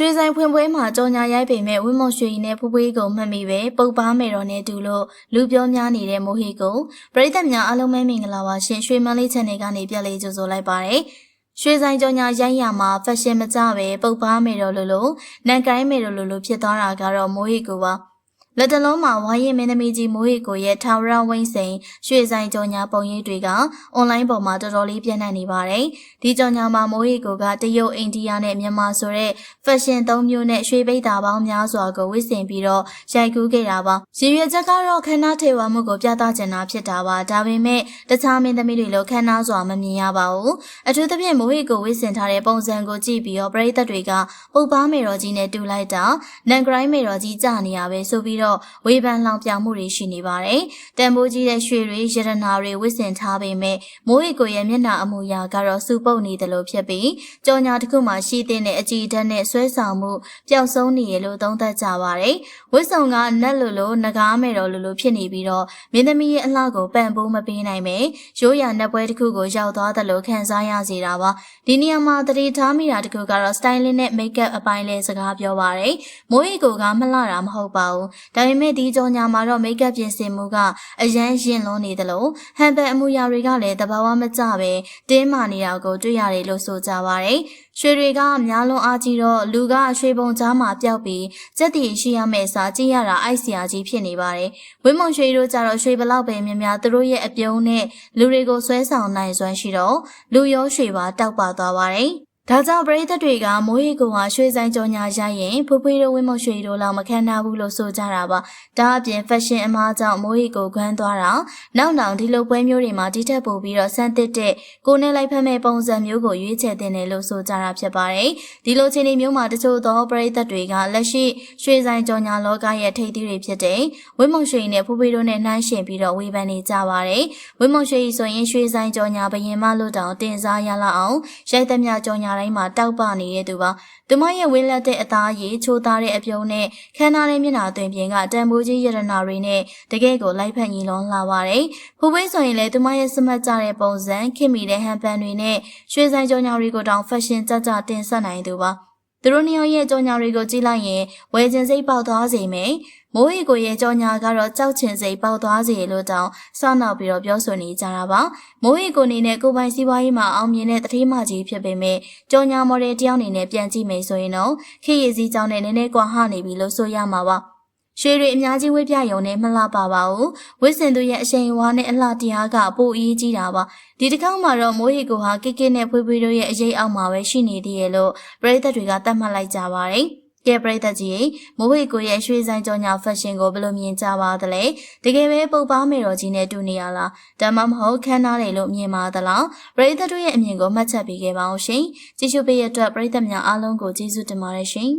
ရွှေဆိုင်ဖွင့်ပွဲမှာကြော်ညာရိုက်ပေမဲ့ဝင်းမော်ရွှေရီနဲ့ဖူးဖွေးကိုမှတ်မိပဲပုတ်ပါမယ်တော်နဲ့တူလို့လူပြောများနေတဲ့မိုဟီကိုပရိသတ်များအားလုံးပဲမင်္ဂလာပါရှင်ရွှေမန်းလေး channel ကနေပြလေးကြိုဆိုလိုက်ပါတယ်ရွှေဆိုင်ကြော်ညာရိုက်ရမှာဖက်ရှင်မကြပဲပုတ်ပါမယ်တော်လို့လို့နန်ကိုင်းမယ်တော်လို့လို့ဖြစ်သွားတာကတော့မိုဟီကိုပါ လက်တလုံးမှာဝါရင်မင်းသမီးကြီးမိုးရီကိုရဲ့ထာဝရဝိမ့်စိန်ရွှေဆိုင်ကြော်ညာပုံရိပ်တွေကအွန်လိုင်းပေါ်မှာတော်တော်လေးပြန့်နှံ့နေပါတယ်။ဒီကြော်ညာမှာမိုးရီကိုကတရုတ်အိန္ဒိယနဲ့မြန်မာဆိုတဲ့ fashion သုံးမျိုးနဲ့ရွှေပိတ်တာပေါင်းများစွာကိုဝတ်ဆင်ပြီးတော့ရိုက်ကူးခဲ့တာပါ။ရည်ရွယ်ချက်ကတော့ခန္ဓာထေဝမှုကိုပြသချင်တာဖြစ်တာပါ။ဒါပေမဲ့တခြားမင်းသမီးတွေလိုခန္ဓာစွာမမြင်ရပါဘူး။အထူးသဖြင့်မိုးရီကိုဝတ်ဆင်ထားတဲ့ပုံစံကိုကြည့်ပြီးတော့ပရိသတ်တွေကပုပ်ပားမေတော်ကြီးနဲ့တူလိုက်တာနန်ဂရိုင်းမေတော်ကြီးကြာနေရပဲဆိုပြီးတော့ဝေဖန်လောင်ပြောင်မှုတွေရှိနေပါတယ်။တန်ဖိုးကြီးတဲ့ရွှေတွေရတနာတွေဝတ်ဆင်ထားပေမဲ့မိုးရီကိုရဲ့မျက်နှာအမူအရာကတော့စူပုတ်နေတယ်လို့ဖြစ်ပြီးကြော်ညာတစ်ခုမှရှိတဲ့အကြည်ဓာတ်နဲ့ဆွဲဆောင်မှုပျောက်ဆုံးနေရလို့သုံးသပ်ကြပါတယ်။ဝတ်ဆောင်ကနက်လိုလိုငကားမယ်တော်လိုလိုဖြစ်နေပြီးတော့မင်းသမီးရဲ့အလှကိုပံ့ပိုးမပေးနိုင်ပဲရိုးရာနက်ပွဲတစ်ခုကိုရောက်သွားတယ်လို့ခံစားရစေတာပါ။ဒီနေရာမှာတတိထားမိတာတစ်ခုကတော့ styling နဲ့ makeup အပိုင်းလေးစကားပြောပါတယ်။မိုးရီကိုကမလှတာမဟုတ်ပါဘူး။ဒါပေမဲ့ဒီကြော်ညာမှာတော့ makeup ပြင်ဆင်မှုကအရန်ရင်လွန်နေတယ်လို့ဟန်ပယ်အမူအရာတွေကလည်းတဘာဝမကျပဲတင်းမာနေတာကိုတွေ့ရတယ်လို့ဆိုကြပါတယ်။ရွှေတွေကများလွန်အားကြီးတော့လူကရွှေပုံကြားမှာပျောက်ပြီးစက်တီရှိရမယ့်စာကြည့်ရတာအိုက်စရာကြီးဖြစ်နေပါတယ်။ဝင်းမုံရွှေတို့ကြတော့ရွှေဘလောက်ပဲများများသူတို့ရဲ့အပြုံးနဲ့လူတွေကိုဆွဲဆောင်နိုင်စွမ်းရှိတော့လူရောရွှေပါတောက်ပါသွားပါတယ်။ ဒါကြောင့်ပရိသတ်တွေကမိုးရီကိုဟာရွှေဆိုင်ကြော်ညာရရင်ဖူးဖွေးတို့ဝင်းမရွှေတို့လောက်မခံနိုင်ဘူးလို့ဆိုကြတာပါ။ဒါအပြင် fashion အမားကြောင့်မိုးရီကိုခွမ်းသွားတာနောက်နောက်ဒီလိုပွဲမျိုးတွေမှာဒီထက်ပိုပြီးတော့စမ်းသစ်တဲ့ကိုနဲ့လိုက်ဖက်မဲ့ပုံစံမျိုးကိုရွေးချယ်တင်တယ်လို့ဆိုကြတာဖြစ်ပါတယ်။ဒီလိုခြေနေမျိုးမှာတချို့သောပရိသတ်တွေကလက်ရှိရွှေဆိုင်ကြော်ညာလောကရဲ့ထိပ်သီးတွေဖြစ်တဲ့ဝင်းမရွှေနဲ့ဖူးဖွေးတို့နဲ့နှိုင်းယှဉ်ပြီးတော့ဝေဖန်နေကြပါတယ်။ဝင်းမရွှေဆိုရင်ရွှေဆိုင်ကြော်ညာဘရင်မလို့တောင်တင်စားရလောက်အောင်ရိုက်သမျှကြော်ညာတိုင်းမှာတောက်ပနေတဲ့သူပါသူမရဲ့ဝေးလက်တဲ့အသားရည်ချိုးသားတဲ့အပြုံးနဲ့ခမ်းနားတဲ့မျက်နှာသွင်ပြင်ကတန်ဖိုးကြီးရတနာတွေနဲ့တကယ်ကိုလိုက်ဖက်ညီလုံးလာပါတယ်ဖူးဝေးဆိုရင်လည်းသူမရဲ့စမတ်ကြတဲ့ပုံစံခင်မိတဲ့ဟန်ပန်တွေနဲ့ရွှေဆိုင်ကြောင်ညာတွေကိုတောင်ဖက်ရှင်ကြကြတင်ဆက်နိုင်သူပါ သူတို့နှစ်ယောက်ရဲ့ကြောင်ညာတွေကိုကြည့်လိုက်ရင်ဝယ်ခြင်းစိတ်ပေါက်သွားစေမယ်။မိုးရီကိုရဲ့ကြောင်ညာကတော့ကြောက်ချင်စိတ်ပေါက်သွားစေလို့တောင်စောင့်နောက်ပြီးတော့ပြောဆိုနေကြတာပါ။မိုးရီကိုအနေနဲ့ကိုပိုင်စီးပွားရေးမှာအောင်မြင်တဲ့တတိမကြီးဖြစ်ပေမဲ့ကြောင်ညာမော်ဒယ်တယောက်အနေနဲ့ပြန်ကြည့်မယ်ဆိုရင်တော့ခေရည်စည်းကြောင်းနဲ့နည်းနည်းကွာဟနေပြီလို့ဆိုရမှာပါ။ ရွှေတွေအများကြီးဝေးပြရုံနဲ့မလှပါပါဘူးဝစ်စင်သူရဲ့အရှိန်ဝါနဲ့အလှတရားကပိုအရေးကြီးတာပါဒီတစ်ခေါက်မှာတော့မိုးရီကိုဟာကိကိနဲ့ဖွေးဖွေးတို့ရဲ့အရေးအောက်မှာပဲရှိနေသေးရဲ့လို့ပရိသတ်တွေကသတ်မှတ်လိုက်ကြပါတယ်ကဲပရိသတ်ကြီးမိုးဝေကိုရဲ့ရွှေဆိုင်ကြောင်ညာဖက်ရှင်ကိုဘယ်လိုမြင်ကြပါသလဲတကယ်ပဲပုပ်ပါမေတော်ကြီးနဲ့တူနေရလားဒါမှမဟုတ်ခန်းနာတယ်လို့မြင်ပါသလားပရိသတ်တို့ရဲ့အမြင်ကိုမှတ်ချက်ပေးခဲ့ပါအောင်ရှင်ကြည့်ရှုပေးရတဲ့ပရိသတ်များအားလုံးကိုကျေးဇူးတင်ပါတယ်ရှင်